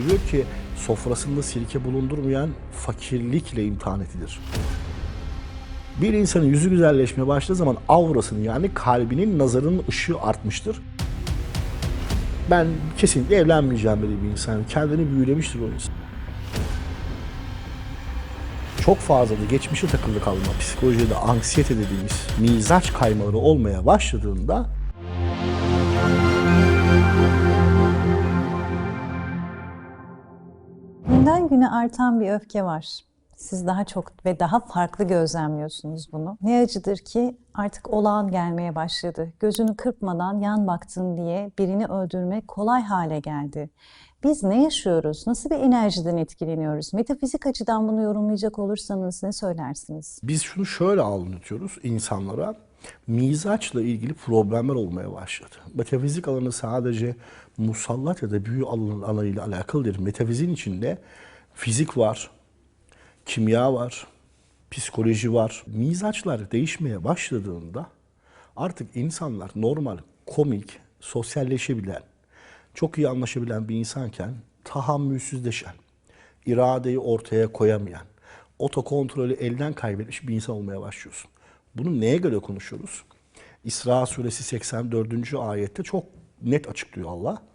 buyuruyor ki sofrasında sirke bulundurmayan fakirlikle imtihan edilir. Bir insanın yüzü güzelleşmeye başladığı zaman aurasının yani kalbinin nazarının ışığı artmıştır. Ben kesinlikle evlenmeyeceğim dedi bir insan. Kendini büyülemiştir o insan. Çok fazla da geçmişe takılı kalma, psikolojide anksiyete dediğimiz mizaç kaymaları olmaya başladığında güne artan bir öfke var. Siz daha çok ve daha farklı gözlemliyorsunuz bunu. Ne acıdır ki artık olağan gelmeye başladı. Gözünü kırpmadan yan baktın diye birini öldürmek kolay hale geldi. Biz ne yaşıyoruz? Nasıl bir enerjiden etkileniyoruz? Metafizik açıdan bunu yorumlayacak olursanız ne söylersiniz? biz şunu şöyle anlatıyoruz insanlara. Mizaçla ilgili problemler olmaya başladı. Metafizik alanı sadece musallat ya da büyü alanı- alanıyla alakalı değil. Metafizin içinde fizik var, kimya var, psikoloji var. Mizaçlar değişmeye başladığında artık insanlar normal, komik, sosyalleşebilen, çok iyi anlaşabilen bir insanken tahammülsüzleşen, iradeyi ortaya koyamayan, otokontrolü elden kaybetmiş bir insan olmaya başlıyorsun. Bunu neye göre konuşuyoruz? İsra suresi 84. ayette çok net açıklıyor Allah.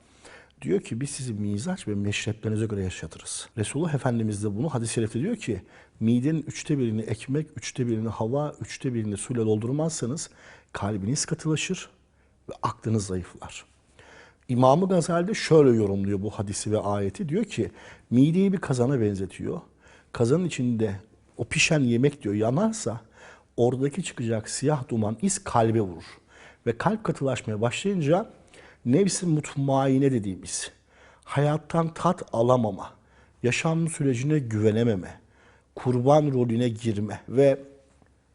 Diyor ki biz sizi mizaç ve meşreplerinize göre yaşatırız. Resulullah Efendimiz de bunu hadis-i şerifte diyor ki midenin üçte birini ekmek, üçte birini hava, üçte birini suyla doldurmazsanız kalbiniz katılaşır ve aklınız zayıflar. İmam-ı Gazali de şöyle yorumluyor bu hadisi ve ayeti. Diyor ki mideyi bir kazana benzetiyor. Kazanın içinde o pişen yemek diyor yanarsa oradaki çıkacak siyah duman iz kalbe vurur. Ve kalp katılaşmaya başlayınca nefsi mutmaine dediğimiz hayattan tat alamama, yaşam sürecine güvenememe, kurban rolüne girme ve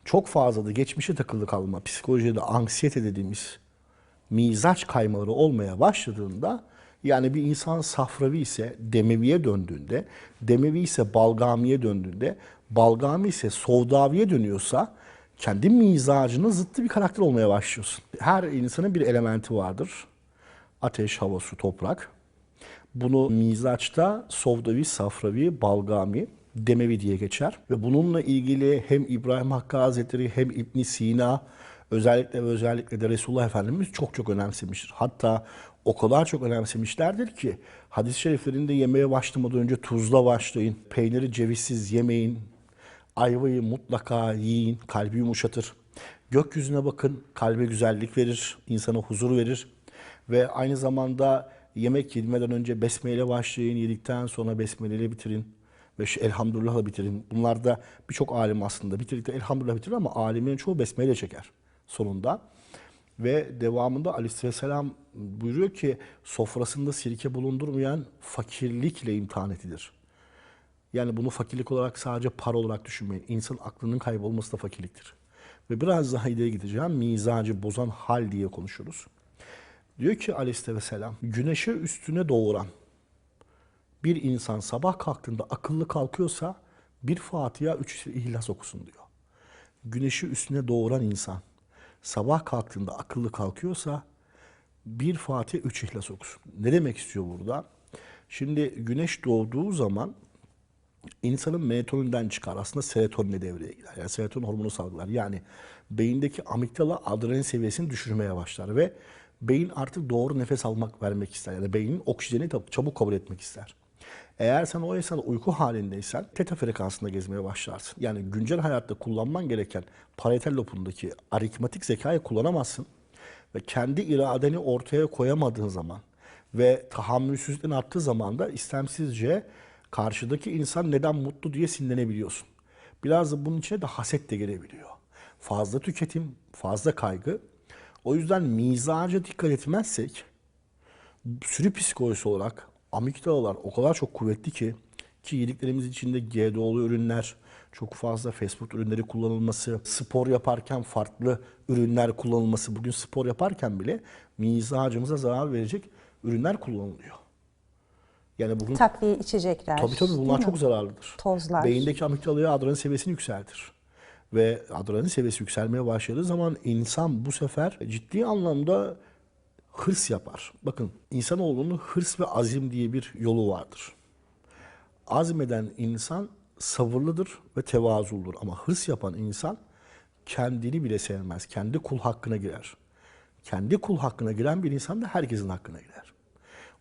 çok fazla da geçmişe takılı kalma, psikolojide anksiyete dediğimiz mizaç kaymaları olmaya başladığında yani bir insan safravi ise demeviye döndüğünde, demevi ise balgamiye döndüğünde, balgami ise sovdaviye dönüyorsa kendi mizacının zıttı bir karakter olmaya başlıyorsun. Her insanın bir elementi vardır. Ateş, hava, su, toprak. Bunu mizaçta sovdavi, safravi, balgami, demevi diye geçer. Ve bununla ilgili hem İbrahim Hakkı Hazretleri hem İbn Sina özellikle ve özellikle de Resulullah Efendimiz çok çok önemsemiştir. Hatta o kadar çok önemsemişlerdir ki hadis-i şeriflerinde yemeğe başlamadan önce tuzla başlayın, peyniri cevizsiz yemeyin, ayvayı mutlaka yiyin, kalbi yumuşatır. Gökyüzüne bakın, kalbe güzellik verir, insana huzur verir. Ve aynı zamanda yemek yemeden önce besmeyle başlayın, yedikten sonra besmeleyle bitirin. Ve şu elhamdülillahla bitirin. Bunlar da birçok alim aslında bitirdikten elhamdülillah bitirir ama alimlerin çoğu besmeyle çeker sonunda. Ve devamında aleyhisselam buyuruyor ki sofrasında sirke bulundurmayan fakirlikle imtihan edilir. Yani bunu fakirlik olarak sadece para olarak düşünmeyin. İnsan aklının kaybolması da fakirliktir. Ve biraz daha ileri gideceğim. Mizacı bozan hal diye konuşuruz. Diyor ki aleyhisselam güneşe üstüne doğuran bir insan sabah kalktığında akıllı kalkıyorsa bir Fatiha, üç İhlas okusun diyor. Güneşi üstüne doğuran insan sabah kalktığında akıllı kalkıyorsa bir Fatiha, üç İhlas okusun. Ne demek istiyor burada? Şimdi güneş doğduğu zaman insanın melatoninden çıkar. Aslında serotonine devreye girer. Yani serotonin hormonu salgılar. Yani beyindeki amigdala adrenalin seviyesini düşürmeye başlar ve beyin artık doğru nefes almak vermek ister. Yani beynin oksijeni çabuk kabul etmek ister. Eğer sen o esnada uyku halindeysen teta frekansında gezmeye başlarsın. Yani güncel hayatta kullanman gereken parietal lobundaki aritmatik zekayı kullanamazsın. Ve kendi iradeni ortaya koyamadığın zaman ve tahammülsüzlüğün arttığı zaman da istemsizce karşıdaki insan neden mutlu diye sinirlenebiliyorsun. Biraz da bunun içine de haset de gelebiliyor. Fazla tüketim, fazla kaygı. O yüzden mizaca dikkat etmezsek sürü psikolojisi olarak amigdalalar o kadar çok kuvvetli ki ki yediklerimiz içinde GDO'lu ürünler, çok fazla fast food ürünleri kullanılması, spor yaparken farklı ürünler kullanılması, bugün spor yaparken bile mizacımıza zarar verecek ürünler kullanılıyor. Yani bugün Takviye içecekler. tabii tabii bunlar çok zararlıdır. Tozlar. Beyindeki amigdalaya adrenalin seviyesini yükseltir. Ve adrenalin seviyesi yükselmeye başladığı zaman insan bu sefer ciddi anlamda hırs yapar. Bakın insanoğlunun hırs ve azim diye bir yolu vardır. Azmeden insan sabırlıdır ve tevazuldur. Ama hırs yapan insan kendini bile sevmez. Kendi kul hakkına girer. Kendi kul hakkına giren bir insan da herkesin hakkına girer.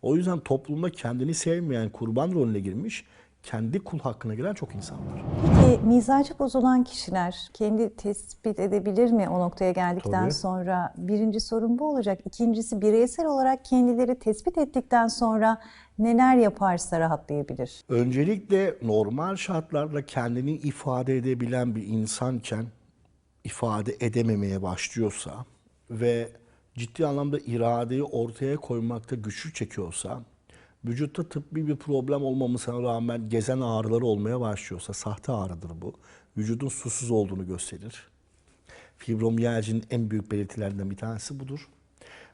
O yüzden toplumda kendini sevmeyen kurban rolüne girmiş, kendi kul hakkına giren çok insan var. Peki mizacı bozulan kişiler kendi tespit edebilir mi o noktaya geldikten Tabii. sonra? Birinci sorun bu olacak. İkincisi bireysel olarak kendileri tespit ettikten sonra neler yaparsa rahatlayabilir? Öncelikle normal şartlarda kendini ifade edebilen bir insanken ifade edememeye başlıyorsa ve ciddi anlamda iradeyi ortaya koymakta güçlük çekiyorsa, vücutta tıbbi bir problem olmamasına rağmen gezen ağrıları olmaya başlıyorsa, sahte ağrıdır bu. Vücudun susuz olduğunu gösterir. Fibromiyalcinin en büyük belirtilerinden bir tanesi budur.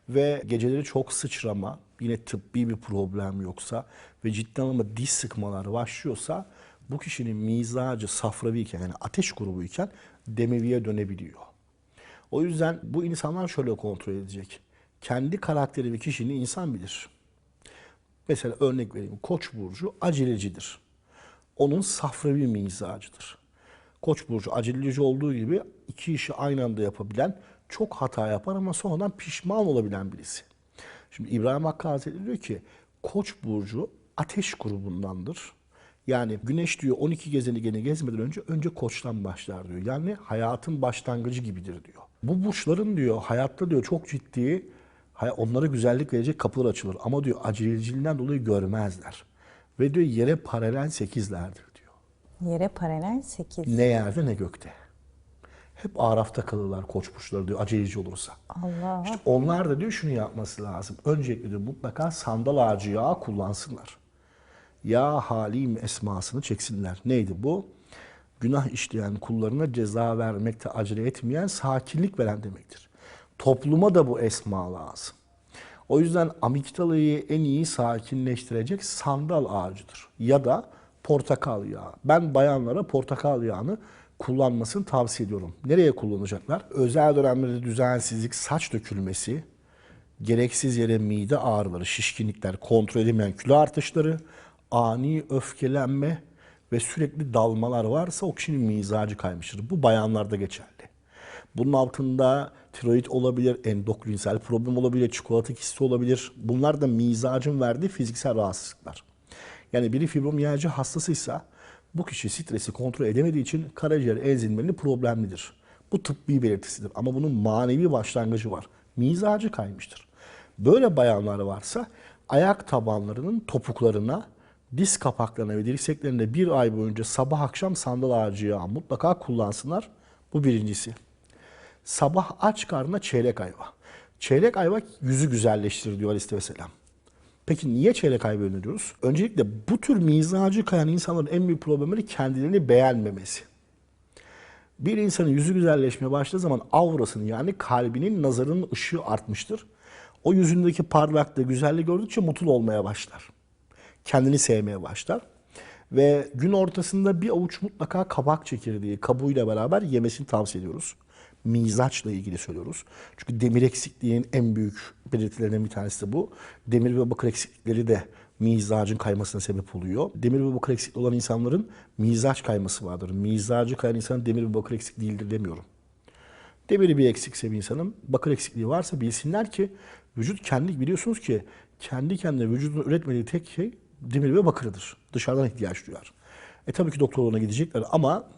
Ve geceleri çok sıçrama, yine tıbbi bir problem yoksa ve ciddi anlamda diş sıkmaları başlıyorsa bu kişinin mizacı safravi iken yani ateş grubu iken demeviye dönebiliyor. O yüzden bu insanlar şöyle kontrol edecek. Kendi karakteri ve kişiliğini insan bilir. Mesela örnek vereyim. Koç burcu acelecidir. Onun safravi mizacıdır. Koç burcu aceleci olduğu gibi iki işi aynı anda yapabilen, çok hata yapar ama sonradan pişman olabilen birisi. Şimdi İbrahim Hakkı Hazretleri diyor ki Koç burcu ateş grubundandır. Yani güneş diyor 12 gezegeni gezmeden önce önce koçtan başlar diyor. Yani hayatın başlangıcı gibidir diyor. Bu burçların diyor hayatta diyor çok ciddi onlara güzellik verecek kapılar açılır. Ama diyor aceleciliğinden dolayı görmezler. Ve diyor yere paralel sekizlerdir diyor. Yere paralel 8. Ne yerde ne gökte. Hep arafta kalırlar koç burçları diyor aceleci olursa. Allah. İşte onlar da diyor şunu yapması lazım. Öncelikle diyor mutlaka sandal ağacı yağı kullansınlar. Ya halim esmasını çeksinler. Neydi bu? Günah işleyen kullarına ceza vermekte acele etmeyen, sakinlik veren demektir. Topluma da bu esma lazım. O yüzden amigdalayı en iyi sakinleştirecek sandal ağacıdır. Ya da portakal yağı. Ben bayanlara portakal yağını kullanmasını tavsiye ediyorum. Nereye kullanacaklar? Özel dönemlerde düzensizlik, saç dökülmesi, gereksiz yere mide ağrıları, şişkinlikler, kontrol edemeyen kilo artışları, ani öfkelenme ve sürekli dalmalar varsa o kişinin mizacı kaymıştır. Bu bayanlarda geçerli. Bunun altında tiroid olabilir, endokrinsel problem olabilir, çikolata kisti olabilir. Bunlar da mizacın verdiği fiziksel rahatsızlıklar. Yani biri fibromiyalji hastasıysa bu kişi stresi kontrol edemediği için karaciğer enzimleri problemlidir. Bu tıbbi belirtisidir ama bunun manevi başlangıcı var. Mizacı kaymıştır. Böyle bayanlar varsa ayak tabanlarının topuklarına, diz kapaklarına ve dirseklerine bir ay boyunca sabah akşam sandal ağacı yağı mutlaka kullansınlar. Bu birincisi. Sabah aç karnına çeyrek ayva. Çeyrek ayva yüzü güzelleştirir diyor Aleyhisselam. Peki niye çeyrek ayva öneriyoruz? Öncelikle bu tür mizacı kayan insanların en büyük problemleri kendilerini beğenmemesi. Bir insanın yüzü güzelleşmeye başladığı zaman aurasının yani kalbinin nazarının ışığı artmıştır. O yüzündeki parlaklığı, güzelliği gördükçe mutlu olmaya başlar. Kendini sevmeye başlar. Ve gün ortasında bir avuç mutlaka kabak çekirdeği kabuğuyla beraber yemesini tavsiye ediyoruz. Mizaçla ilgili söylüyoruz. Çünkü demir eksikliğinin en büyük belirtilerinden bir tanesi de bu. Demir ve bakır eksiklikleri de mizacın kaymasına sebep oluyor. Demir ve bakır eksikliği olan insanların mizaç kayması vardır. Mizacı kayan insanın demir ve bakır eksik değildir demiyorum. Demiri bir eksikse bir insanın, bakır eksikliği varsa bilsinler ki vücut kendi biliyorsunuz ki kendi kendine vücudun üretmediği tek şey demir ve bakırıdır. Dışarıdan ihtiyaç duyar. E tabii ki doktorlarına gidecekler ama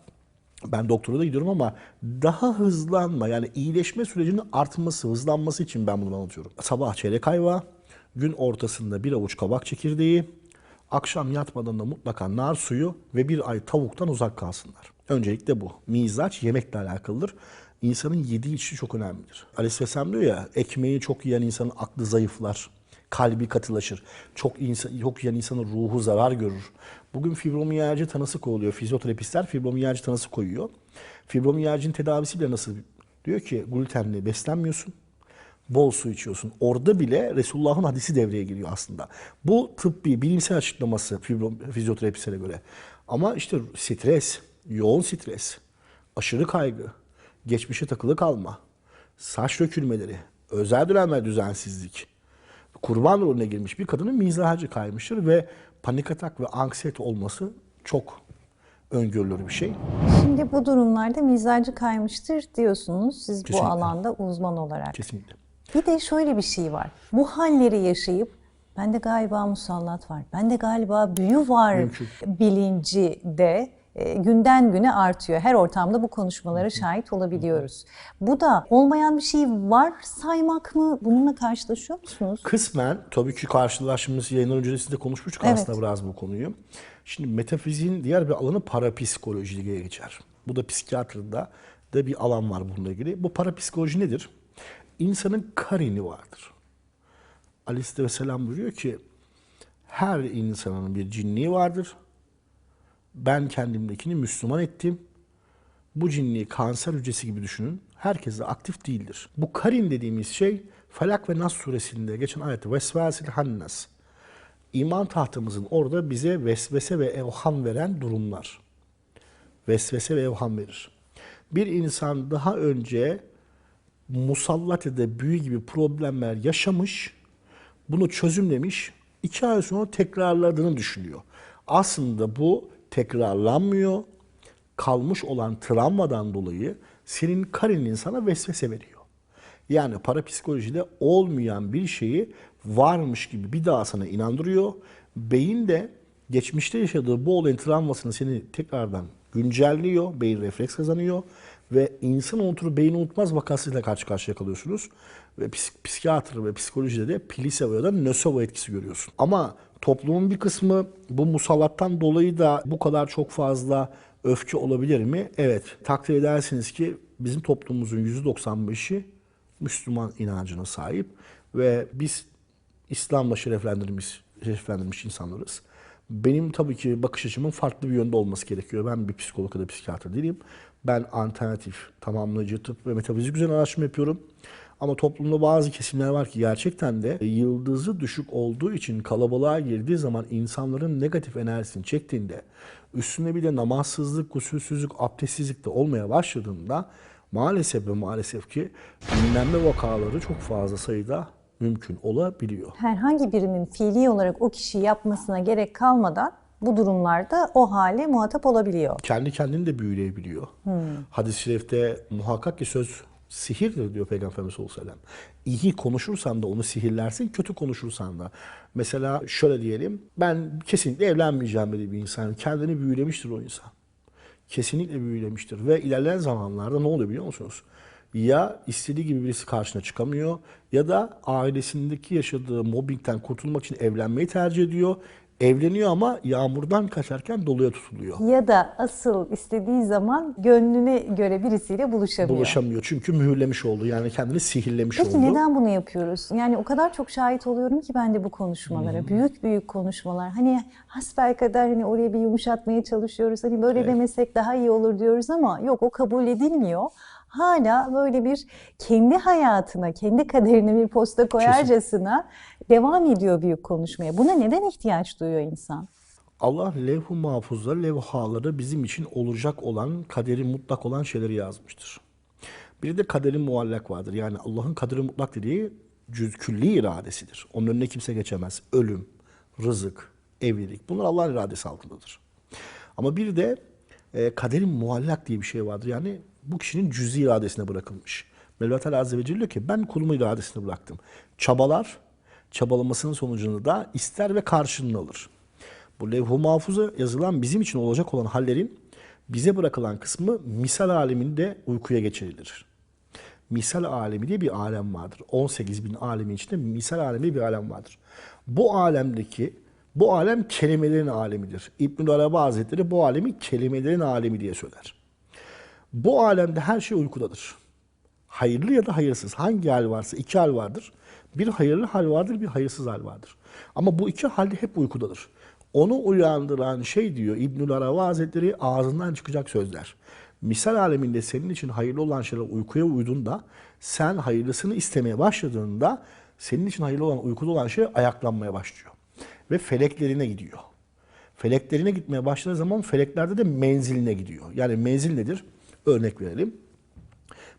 ben doktora da gidiyorum ama daha hızlanma yani iyileşme sürecinin artması, hızlanması için ben bunu anlatıyorum. Sabah çeyrek ayva, gün ortasında bir avuç kabak çekirdeği, akşam yatmadan da mutlaka nar suyu ve bir ay tavuktan uzak kalsınlar. Öncelikle bu. Mizaç yemekle alakalıdır. İnsanın yediği içi çok önemlidir. Aleyhisselam diyor ya, ekmeği çok yiyen insanın aklı zayıflar kalbi katılaşır. Çok insan, çok yiyen insanın ruhu zarar görür. Bugün fibromiyalji tanısı koyuluyor. Fizyoterapistler fibromiyalji tanısı koyuyor. Fibromiyalcinin tedavisi bile nasıl? Diyor ki glutenli beslenmiyorsun. Bol su içiyorsun. Orada bile Resulullah'ın hadisi devreye giriyor aslında. Bu tıbbi, bilimsel açıklaması fibrom, fizyoterapistlere göre. Ama işte stres, yoğun stres, aşırı kaygı, geçmişe takılı kalma, saç dökülmeleri, özel dönemler düzensizlik, kurban rolüne girmiş bir kadının mizacı kaymıştır ve panik atak ve anksiyete olması çok öngörülür bir şey. Şimdi bu durumlarda mizacı kaymıştır diyorsunuz siz Kesinlikle. bu alanda uzman olarak. Kesinlikle. Bir de şöyle bir şey var. Bu halleri yaşayıp bende galiba musallat var, bende galiba büyü var Mümkün. bilinci de günden güne artıyor. Her ortamda bu konuşmalara şahit olabiliyoruz. Bu da olmayan bir şey var saymak mı? Bununla karşılaşıyor musunuz? Kısmen tabii ki karşılaştığımız yayınlar öncesinde konuşmuştuk Evet. aslında biraz bu konuyu. Şimdi metafiziğin diğer bir alanı parapsikoloji diye geçer. Bu da psikiyatrida da bir alan var bununla ilgili. Bu parapsikoloji nedir? İnsanın karini vardır. Aleyhisselam buyuruyor ki her insanın bir cinliği vardır. Ben kendimdekini Müslüman ettim. Bu cinliği kanser hücresi gibi düşünün. Herkes de aktif değildir. Bu karin dediğimiz şey Felak ve Nas suresinde geçen ayette vesvesil hannas. İman tahtamızın orada bize vesvese ve evham veren durumlar. Vesvese ve evham verir. Bir insan daha önce musallat ya da büyü gibi problemler yaşamış, bunu çözümlemiş, iki ay sonra tekrarladığını düşünüyor. Aslında bu tekrarlanmıyor, kalmış olan travmadan dolayı senin karinin sana vesvese veriyor. Yani parapsikolojide olmayan bir şeyi varmış gibi bir daha sana inandırıyor. Beyin de geçmişte yaşadığı bu olayın travmasını seni tekrardan güncelliyor. Beyin refleks kazanıyor. Ve insan unutur, beyin unutmaz vakasıyla karşı karşıya kalıyorsunuz. Ve psik- psikiyatr ve psikolojide de plisebo ya da nösebo etkisi görüyorsun. Ama toplumun bir kısmı bu musallattan dolayı da bu kadar çok fazla öfke olabilir mi? Evet. Takdir edersiniz ki bizim toplumumuzun %95'i Müslüman inancına sahip ve biz İslam'la şereflendirilmiş, şereflendirilmiş insanlarız. Benim tabii ki bakış açımın farklı bir yönde olması gerekiyor. Ben bir psikolog ya da psikiyatr değilim. Ben alternatif, tamamlayıcı tıp ve metafizik üzerine araştırma yapıyorum. Ama toplumda bazı kesimler var ki gerçekten de yıldızı düşük olduğu için kalabalığa girdiği zaman insanların negatif enerjisini çektiğinde üstüne bir de namazsızlık, gusülsüzlük, abdestsizlik de olmaya başladığında maalesef ve maalesef ki dinlenme vakaları çok fazla sayıda mümkün olabiliyor. Herhangi birinin fiili olarak o kişiyi yapmasına gerek kalmadan bu durumlarda o hale muhatap olabiliyor. Kendi kendini de büyüleyebiliyor. Hadis-i şerifte muhakkak ki söz sihirdir diyor Peygamberimiz sallallahu aleyhi ve sellem. İyi konuşursan da onu sihirlersin, kötü konuşursan da. Mesela şöyle diyelim, ben kesinlikle evlenmeyeceğim dedi bir insan. Kendini büyülemiştir o insan. Kesinlikle büyülemiştir. Ve ilerleyen zamanlarda ne oluyor biliyor musunuz? Ya istediği gibi birisi karşına çıkamıyor ya da ailesindeki yaşadığı mobbingten kurtulmak için evlenmeyi tercih ediyor. Evleniyor ama yağmurdan kaçarken doluya tutuluyor. Ya da asıl istediği zaman gönlüne göre birisiyle buluşamıyor. Bulaşamıyor çünkü mühürlemiş oldu. Yani kendini sihirlemiş Peki oldu. neden bunu yapıyoruz? Yani o kadar çok şahit oluyorum ki ben de bu konuşmalara. Büyük büyük konuşmalar. Hani hasbelkader hani oraya bir yumuşatmaya çalışıyoruz. Hani böyle demesek daha iyi olur diyoruz ama yok o kabul edilmiyor. Hala böyle bir kendi hayatına, kendi kaderine bir posta koyarcasına devam ediyor büyük konuşmaya. Buna neden ihtiyaç duyuyor insan? Allah levh-u mahfuzda levhaları bizim için olacak olan, kaderi mutlak olan şeyleri yazmıştır. Bir de kaderi muallak vardır. Yani Allah'ın kaderi mutlak dediği cüz külli iradesidir. Onun önüne kimse geçemez. Ölüm, rızık, evlilik bunlar Allah'ın iradesi altındadır. Ama bir de e, kaderin muallak diye bir şey vardır. Yani bu kişinin cüzi iradesine bırakılmış. Mevla Teala Azze ve Celle diyor ki ben kulumun iradesine bıraktım. Çabalar, çabalamasının sonucunu da ister ve karşılığını alır. Bu levh-u mahfuza yazılan bizim için olacak olan hallerin bize bırakılan kısmı misal aleminde uykuya geçirilir. Misal alemi diye bir alem vardır. 18 bin alemin içinde misal alemi bir alem vardır. Bu alemdeki bu alem kelimelerin alemidir. İbn-i Arabi Hazretleri bu alemi kelimelerin alemi diye söyler. Bu alemde her şey uykudadır. Hayırlı ya da hayırsız. Hangi hal varsa iki hal vardır. Bir hayırlı hal vardır, bir hayırsız hal vardır. Ama bu iki halde hep uykudadır. Onu uyandıran şey diyor İbnül Arabi Hazretleri ağzından çıkacak sözler. Misal aleminde senin için hayırlı olan şeyler uykuya uyduğunda, sen hayırlısını istemeye başladığında senin için hayırlı olan, uykuda olan şey ayaklanmaya başlıyor. Ve feleklerine gidiyor. Feleklerine gitmeye başladığı zaman feleklerde de menziline gidiyor. Yani menzil nedir? Örnek verelim.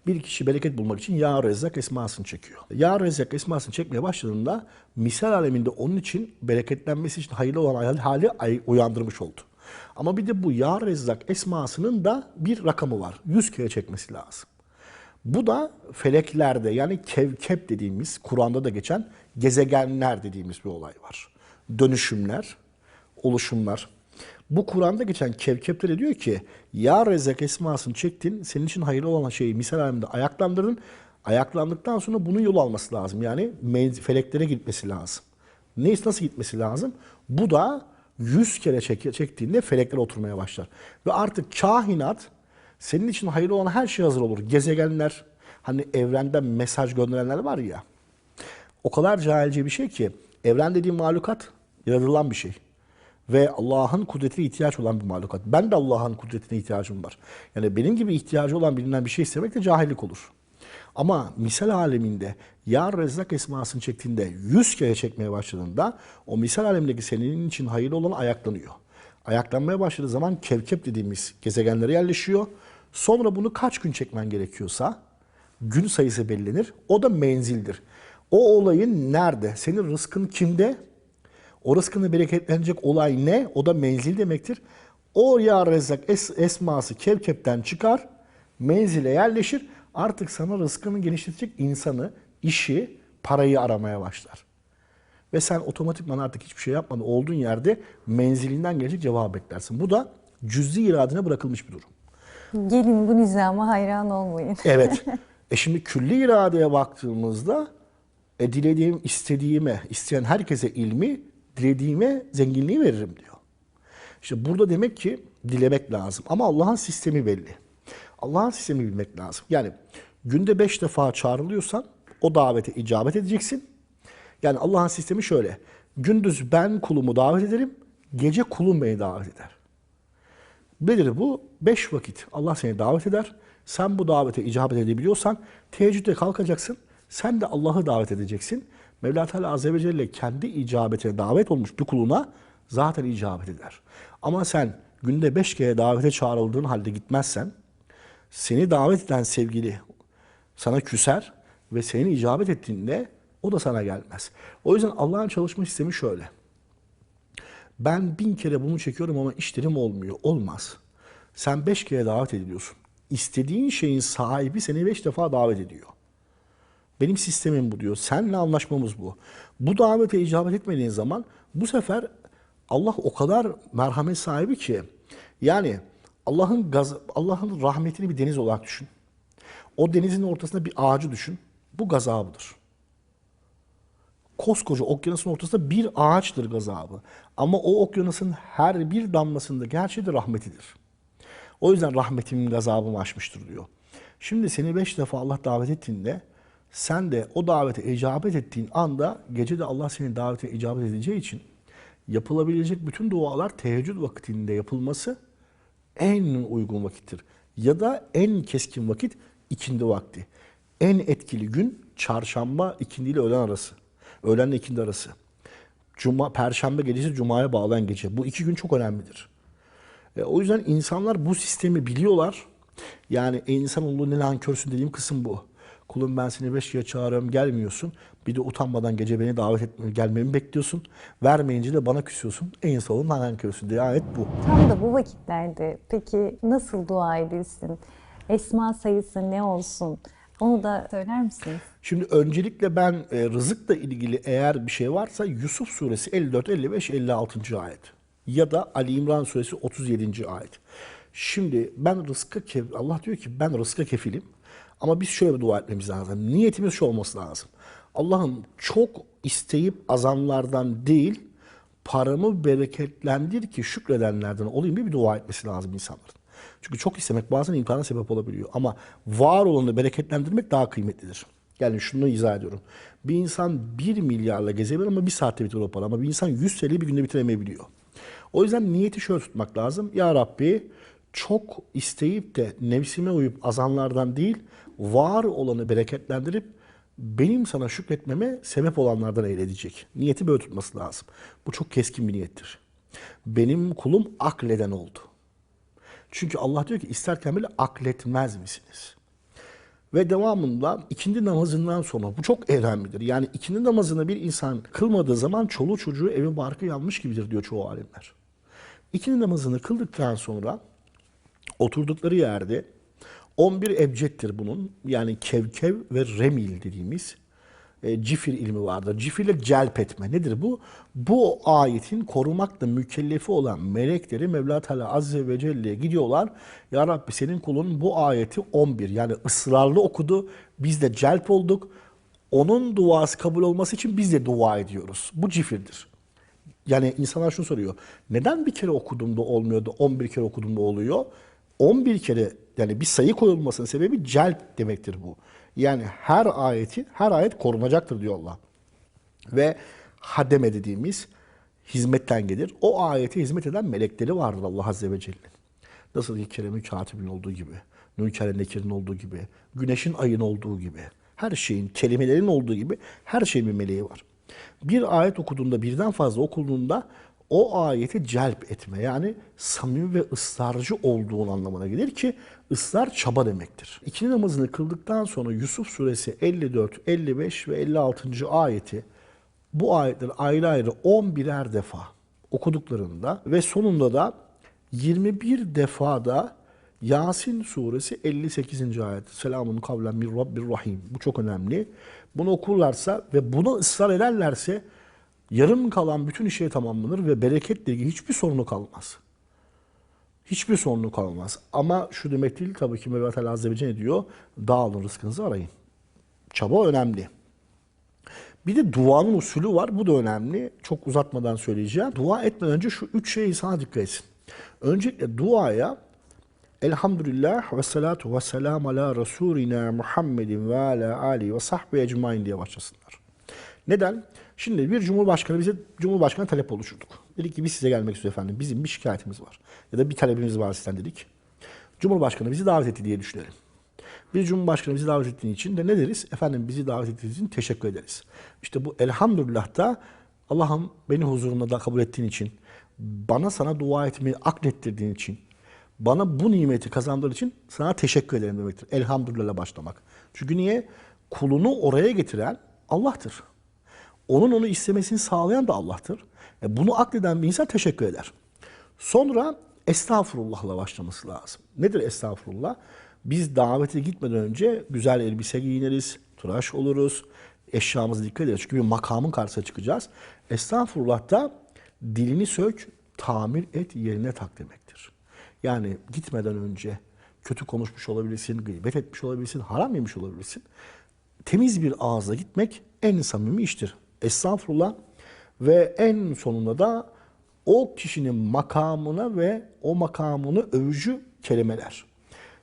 Bir kişi bereket bulmak için Ya Rezzak esmasını çekiyor. Ya Rezzak esmasını çekmeye başladığında misal aleminde onun için bereketlenmesi için hayırlı olan hali uyandırmış oldu. Ama bir de bu Ya Rezzak esmasının da bir rakamı var. 100 kere çekmesi lazım. Bu da feleklerde yani kevkep dediğimiz, Kur'an'da da geçen gezegenler dediğimiz bir olay var. Dönüşümler, oluşumlar. Bu Kur'an'da geçen kevkepte de diyor ki ya rezek esmasını çektin, senin için hayırlı olan şeyi misal aleminde ayaklandırdın. Ayaklandıktan sonra bunun yol alması lazım. Yani feleklere gitmesi lazım. Neyse nasıl gitmesi lazım? Bu da 100 kere çek- çektiğinde felekler oturmaya başlar. Ve artık kainat senin için hayırlı olan her şey hazır olur. Gezegenler, hani evrenden mesaj gönderenler var ya. O kadar cahilce bir şey ki evren dediğim mahlukat yaratılan bir şey. Ve Allah'ın kudretine ihtiyaç olan bir mahlukat. Ben de Allah'ın kudretine ihtiyacım var. Yani benim gibi ihtiyacı olan birinden bir şey istemek de cahillik olur. Ama misal aleminde Ya Rezzak esmasını çektiğinde 100 kere çekmeye başladığında o misal alemindeki senin için hayırlı olan ayaklanıyor. Ayaklanmaya başladığı zaman kevkep dediğimiz gezegenlere yerleşiyor. Sonra bunu kaç gün çekmen gerekiyorsa gün sayısı belirlenir. O da menzildir. O olayın nerede? Senin rızkın kimde? O rızkını bereketlenecek olay ne? O da menzil demektir. O ya rezzak es, esması kevkepten çıkar, menzile yerleşir. Artık sana rızkını genişletecek insanı, işi, parayı aramaya başlar. Ve sen otomatikman artık hiçbir şey yapmadan olduğun yerde menzilinden gelecek cevabı beklersin. Bu da cüz'i iradene bırakılmış bir durum. Gelin bu nizama hayran olmayın. Evet. E şimdi külli iradeye baktığımızda e, dilediğim, istediğime, isteyen herkese ilmi, dilediğime zenginliği veririm diyor. İşte burada demek ki dilemek lazım. Ama Allah'ın sistemi belli. Allah'ın sistemi bilmek lazım. Yani günde beş defa çağrılıyorsan o davete icabet edeceksin. Yani Allah'ın sistemi şöyle. Gündüz ben kulumu davet ederim, gece kulum beni davet eder. Nedir bu? Beş vakit Allah seni davet eder. Sen bu davete icabet edebiliyorsan teheccüde kalkacaksın. Sen de Allah'ı davet edeceksin. Mevla Teala Azze ve Celle kendi icabetine davet olmuş bir kuluna zaten icabet eder. Ama sen günde beş kere davete çağrıldığın halde gitmezsen seni davet eden sevgili sana küser ve senin icabet ettiğinde o da sana gelmez. O yüzden Allah'ın çalışma sistemi şöyle. Ben bin kere bunu çekiyorum ama işlerim olmuyor. Olmaz. Sen beş kere davet ediliyorsun. İstediğin şeyin sahibi seni beş defa davet ediyor. Benim sistemim bu diyor. Seninle anlaşmamız bu. Bu davete icabet etmediğin zaman bu sefer Allah o kadar merhamet sahibi ki yani Allah'ın Allah'ın rahmetini bir deniz olarak düşün. O denizin ortasında bir ağacı düşün. Bu gazabıdır koskoca okyanusun ortasında bir ağaçtır gazabı. Ama o okyanusun her bir damlasında gerçeği de rahmetidir. O yüzden rahmetimin gazabımı aşmıştır diyor. Şimdi seni beş defa Allah davet ettiğinde sen de o davete icabet ettiğin anda gece de Allah senin davetine icabet edeceği için yapılabilecek bütün dualar teheccüd vaktinde yapılması en uygun vakittir. Ya da en keskin vakit ikindi vakti. En etkili gün çarşamba ikindi ile öğlen arası. Öğlenle ikindi arası. Cuma, Perşembe gecesi Cuma'ya bağlayan gece. Bu iki gün çok önemlidir. E, o yüzden insanlar bu sistemi biliyorlar. Yani e, insanoğlu ne nankörsün dediğim kısım bu. Kulum ben seni beş kere çağırıyorum gelmiyorsun. Bir de utanmadan gece beni davet etmemi, gelmemi bekliyorsun. Vermeyince de bana küsüyorsun. En insanoğlu nankörsün diye ayet bu. Tam da bu vakitlerde peki nasıl dua edilsin? Esma sayısı ne olsun? Onu da söyler misiniz? Şimdi öncelikle ben e, rızıkla ilgili eğer bir şey varsa Yusuf suresi 54, 55, 56. ayet ya da Ali İmran suresi 37. ayet. Şimdi ben rızka Allah diyor ki ben rızka kefilim ama biz şöyle bir dua etmemiz lazım. Niyetimiz şu olması lazım. Allah'ım çok isteyip azanlardan değil paramı bereketlendir ki şükredenlerden olayım diye bir dua etmesi lazım insanların. Çünkü çok istemek bazen imkana sebep olabiliyor. Ama var olanı bereketlendirmek daha kıymetlidir. Yani şunu izah ediyorum. Bir insan 1 milyarla gezebilir ama bir saatte bitirir o para. Ama bir insan 100 TL'yi bir günde bitiremeyebiliyor. O yüzden niyeti şöyle tutmak lazım. Ya Rabbi çok isteyip de nefsime uyup azanlardan değil, var olanı bereketlendirip benim sana şükretmeme sebep olanlardan eyledecek. Niyeti böyle tutması lazım. Bu çok keskin bir niyettir. Benim kulum akleden oldu. Çünkü Allah diyor ki isterken bile akletmez misiniz? Ve devamında ikindi namazından sonra bu çok önemlidir. Yani ikindi namazını bir insan kılmadığı zaman çoluğu çocuğu evi barkı yanmış gibidir diyor çoğu alimler. İkindi namazını kıldıktan sonra oturdukları yerde 11 ebceddir bunun. Yani kevkev ve remil dediğimiz e, cifir ilmi vardır. Cifirle celp etme. Nedir bu? Bu ayetin korumakla mükellefi olan melekleri Mevla Teala Azze ve Celle'ye gidiyorlar. Ya Rabbi senin kulun bu ayeti 11 yani ısrarlı okudu. Biz de celp olduk. Onun duası kabul olması için biz de dua ediyoruz. Bu cifirdir. Yani insanlar şunu soruyor. Neden bir kere okuduğumda olmuyordu, 11 kere okuduğumda oluyor? 11 kere yani bir sayı koyulmasının sebebi celp demektir bu. Yani her ayeti, her ayet korunacaktır diyor Allah. Ve hademe dediğimiz hizmetten gelir. O ayete hizmet eden melekleri vardır Allah Azze ve Celle'nin. Nasıl ki Kerem-i Katib'in olduğu gibi, Nülker Nekir'in olduğu gibi, güneşin ayın olduğu gibi, her şeyin, kelimelerin olduğu gibi her şeyin bir meleği var. Bir ayet okuduğunda, birden fazla okunduğunda o ayeti celp etme yani samimi ve ısrarcı olduğun anlamına gelir ki ısrar çaba demektir. İkindi namazını kıldıktan sonra Yusuf suresi 54, 55 ve 56. ayeti bu ayetleri ayrı ayrı 11'er defa okuduklarında ve sonunda da 21 defada Yasin suresi 58. ayet. Selamun kavlen min Rabbir Rahim. Bu çok önemli. Bunu okurlarsa ve buna ısrar ederlerse yarım kalan bütün işe tamamlanır ve bereketle ilgili hiçbir sorunu kalmaz. Hiçbir sorunu kalmaz. Ama şu demek değil tabii ki Mevla Teala Azze ve Celle diyor. Dağılın rızkınızı arayın. Çaba önemli. Bir de duanın usulü var. Bu da önemli. Çok uzatmadan söyleyeceğim. Dua etmeden önce şu üç şeye insana dikkat etsin. Öncelikle duaya Elhamdülillah ve salatu ve selam ala Resulina Muhammedin ve ala Ali ve sahbihi ecmain diye başlasınlar. Neden? Şimdi bir cumhurbaşkanı bize cumhurbaşkanı talep oluşturduk. Dedik ki biz size gelmek istiyoruz efendim. Bizim bir şikayetimiz var. Ya da bir talebimiz var sizden dedik. Cumhurbaşkanı bizi davet etti diye düşünelim. Bir cumhurbaşkanı bizi davet ettiği için de ne deriz? Efendim bizi davet ettiğiniz için teşekkür ederiz. İşte bu elhamdülillah da Allah'ım beni huzurunda da kabul ettiğin için, bana sana dua etmeyi aklettirdiğin için, bana bu nimeti kazandığın için sana teşekkür ederim demektir. Elhamdülillah'la başlamak. Çünkü niye? Kulunu oraya getiren Allah'tır. Onun onu istemesini sağlayan da Allah'tır. E bunu akleden bir insan teşekkür eder. Sonra estağfurullah'la başlaması lazım. Nedir estağfurullah? Biz davete gitmeden önce güzel elbise giyiniriz, tıraş oluruz, eşyamıza dikkat ederiz. Çünkü bir makamın karşısına çıkacağız. Estağfurullah da dilini sök, tamir et, yerine tak demektir. Yani gitmeden önce kötü konuşmuş olabilirsin, gıybet etmiş olabilirsin, haram yemiş olabilirsin. Temiz bir ağızla gitmek en samimi iştir. Estağfurullah ve en sonunda da o kişinin makamına ve o makamını övücü kelimeler.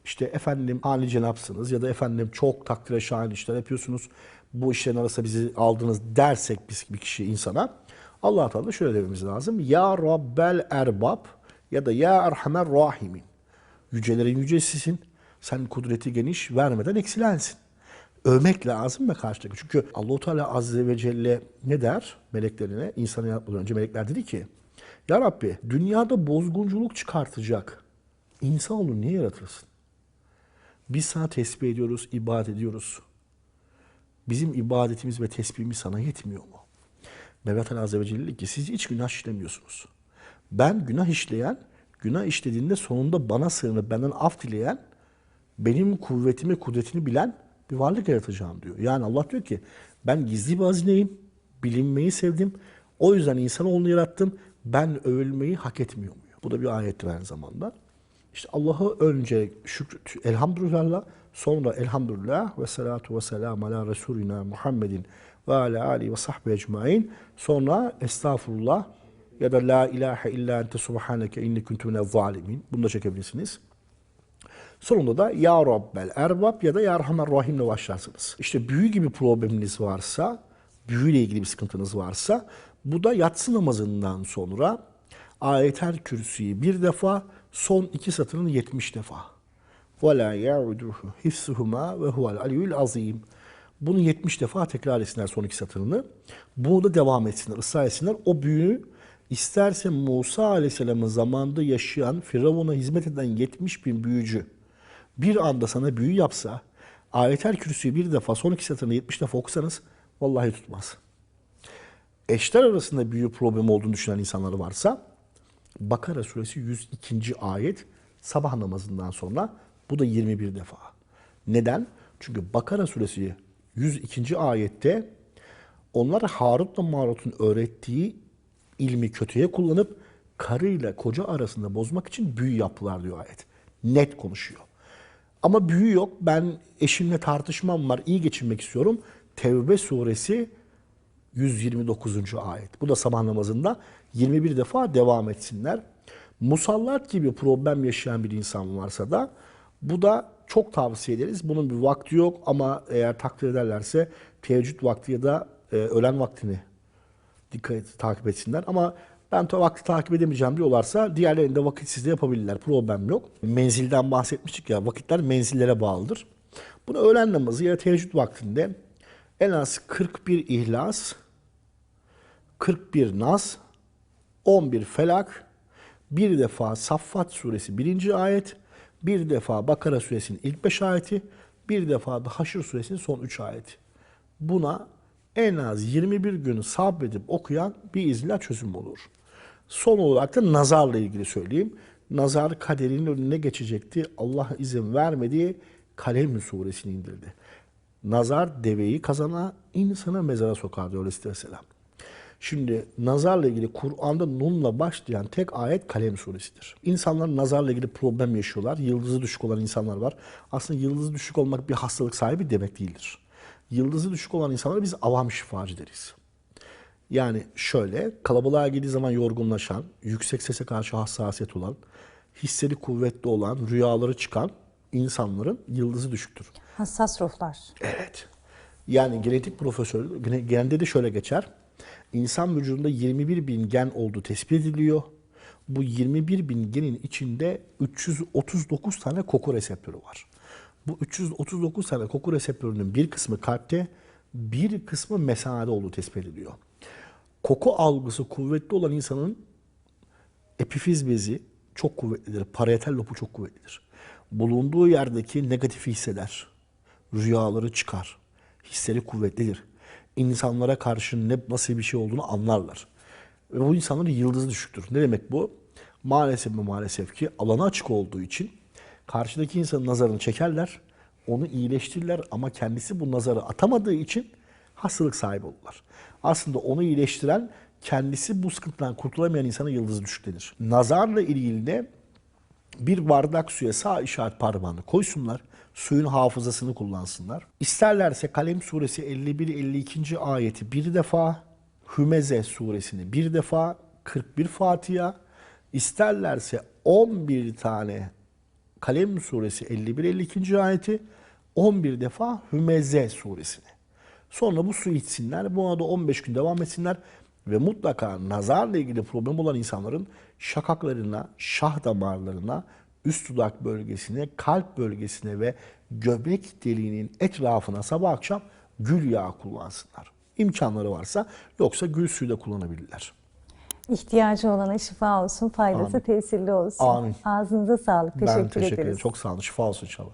İşte efendim hali cenapsınız ya da efendim çok takdire şahin işler yapıyorsunuz. Bu işlerin arasında bizi aldınız dersek biz bir kişi insana Allah Teala şöyle dememiz lazım. Ya Rabbel Erbab ya da Ya Erhamer Rahimin. Yücelerin yücesisin. Sen kudreti geniş vermeden eksilensin. Övmek lazım ve karşıdaki. Çünkü Allahu Teala Azze ve Celle ne der meleklerine? İnsanı yaratmadan önce melekler dedi ki Ya Rabbi dünyada bozgunculuk çıkartacak insanoğlu niye yaratırsın? Biz sana tesbih ediyoruz, ibadet ediyoruz. Bizim ibadetimiz ve tesbihimiz sana yetmiyor mu? Mevlat Ali Azze ve Celle dedi ki siz hiç günah işlemiyorsunuz. Ben günah işleyen, günah işlediğinde sonunda bana sığınıp benden af dileyen, benim kuvvetimi, kudretini bilen bir varlık yaratacağım diyor. Yani Allah diyor ki ben gizli bir hazineyim, bilinmeyi sevdim. O yüzden insanoğlunu yarattım. Ben övülmeyi hak etmiyor muyum? Bu da bir ayettir aynı zamanda. İşte Allah'ı önce şükür, elhamdülillah, sonra elhamdülillah ve salatu ve selam ala Resulina Muhammedin ve ala Ali ve sahbihi ecmain. Sonra estağfurullah ya da la ilahe illa ente subhaneke inni kuntu minel zalimin. Bunu da çekebilirsiniz. Sonunda da Ya Rabbel Erbab ya da Ya Rahman Rahim'le başlarsınız. İşte büyü gibi probleminiz varsa, büyüyle ilgili bir sıkıntınız varsa bu da yatsı namazından sonra ayetel kürsüyü bir defa, son iki satırını 70 defa. وَلَا يَعُدُهُ حِفْسُهُمَا وَهُوَ الْعَلِيُّ الْعَظِيمُ Bunu 70 defa tekrar etsinler son iki satırını. Bunu da devam etsinler, ısrar etsinler. O büyüğü isterse Musa Aleyhisselam'ın zamanında yaşayan, Firavun'a hizmet eden 70 bin büyücü bir anda sana büyü yapsa, Ayetel Kürsü'yü bir defa son iki satırını 70 defa okusanız vallahi tutmaz. Eşler arasında büyü problemi olduğunu düşünen insanlar varsa Bakara suresi 102. ayet sabah namazından sonra bu da 21 defa. Neden? Çünkü Bakara suresi 102. ayette onlar Harut'la Marut'un öğrettiği ilmi kötüye kullanıp karıyla koca arasında bozmak için büyü yaptılar diyor ayet. Net konuşuyor. Ama büyü yok. Ben eşimle tartışmam var. iyi geçinmek istiyorum. Tevbe suresi 129. ayet. Bu da sabah namazında 21 defa devam etsinler. Musallat gibi problem yaşayan bir insan varsa da bu da çok tavsiye ederiz. Bunun bir vakti yok ama eğer takdir ederlerse teheccüd vakti ya da e, öğlen vaktini dikkat takip etsinler. Ama ben vakti takip edemeyeceğim diyorlarsa diğerlerinde vakitsiz de yapabilirler. Problem yok. Menzilden bahsetmiştik ya vakitler menzillere bağlıdır. Bunu öğlen namazı ya da teheccüd vaktinde en az 41 ihlas, 41 nas, 11 felak, bir defa Saffat suresi 1. ayet, bir defa Bakara suresinin ilk 5 ayeti, bir defa da Haşr suresinin son 3 ayeti. Buna en az 21 gün sabredip okuyan bir izle çözüm olur. Son olarak da nazarla ilgili söyleyeyim. Nazar kaderinin önüne geçecekti. Allah izin vermediği Kalem suresini indirdi. Nazar deveyi kazana, insana mezara sokar diyor Aleyhisselam. Şimdi nazarla ilgili Kur'an'da nunla başlayan tek ayet Kalem suresidir. İnsanlar nazarla ilgili problem yaşıyorlar. Yıldızı düşük olan insanlar var. Aslında yıldızı düşük olmak bir hastalık sahibi demek değildir. Yıldızı düşük olan insanlara biz avam şifacı deriz. Yani şöyle kalabalığa girdiği zaman yorgunlaşan, yüksek sese karşı hassasiyet olan, hisleri kuvvetli olan, rüyaları çıkan insanların yıldızı düşüktür. Hassas ruhlar. Evet. Yani genetik profesör, gende de şöyle geçer. İnsan vücudunda 21 bin gen olduğu tespit ediliyor. Bu 21 bin genin içinde 339 tane koku reseptörü var. Bu 339 tane koku reseptörünün bir kısmı kalpte, bir kısmı mesade olduğu tespit ediliyor. Koku algısı kuvvetli olan insanın epifiz bezi çok kuvvetlidir. Parietal lobu çok kuvvetlidir. Bulunduğu yerdeki negatifi hisseder. Rüyaları çıkar. Hisleri kuvvetlidir. İnsanlara karşı ne nasıl bir şey olduğunu anlarlar. Ve bu insanların yıldızı düşüktür. Ne demek bu? Maalesef mi maalesef ki alanı açık olduğu için karşıdaki insanın nazarını çekerler, onu iyileştirirler ama kendisi bu nazarı atamadığı için hastalık sahibi olurlar. Aslında onu iyileştiren kendisi bu sıkıntıdan kurtulamayan insana yıldız düşük denir. Nazarla ilgili de bir bardak suya sağ işaret parmağını koysunlar. Suyun hafızasını kullansınlar. İsterlerse Kalem suresi 51-52. ayeti bir defa, Hümeze suresini bir defa, 41 Fatiha, isterlerse 11 tane Kalem suresi 51-52. ayeti, 11 defa Hümeze suresini. Sonra bu suyu içsinler. Buna da 15 gün devam etsinler. Ve mutlaka nazarla ilgili problem olan insanların şakaklarına, şah damarlarına, üst dudak bölgesine, kalp bölgesine ve göbek deliğinin etrafına sabah akşam gül yağı kullansınlar. İmkanları varsa yoksa gül suyu da kullanabilirler. İhtiyacı olana şifa olsun, faydası Amin. tesirli olsun. Amin. Ağzınıza sağlık. Teşekkür, ben teşekkür ederiz. ederim. Çok sağ olun. Şifa olsun inşallah.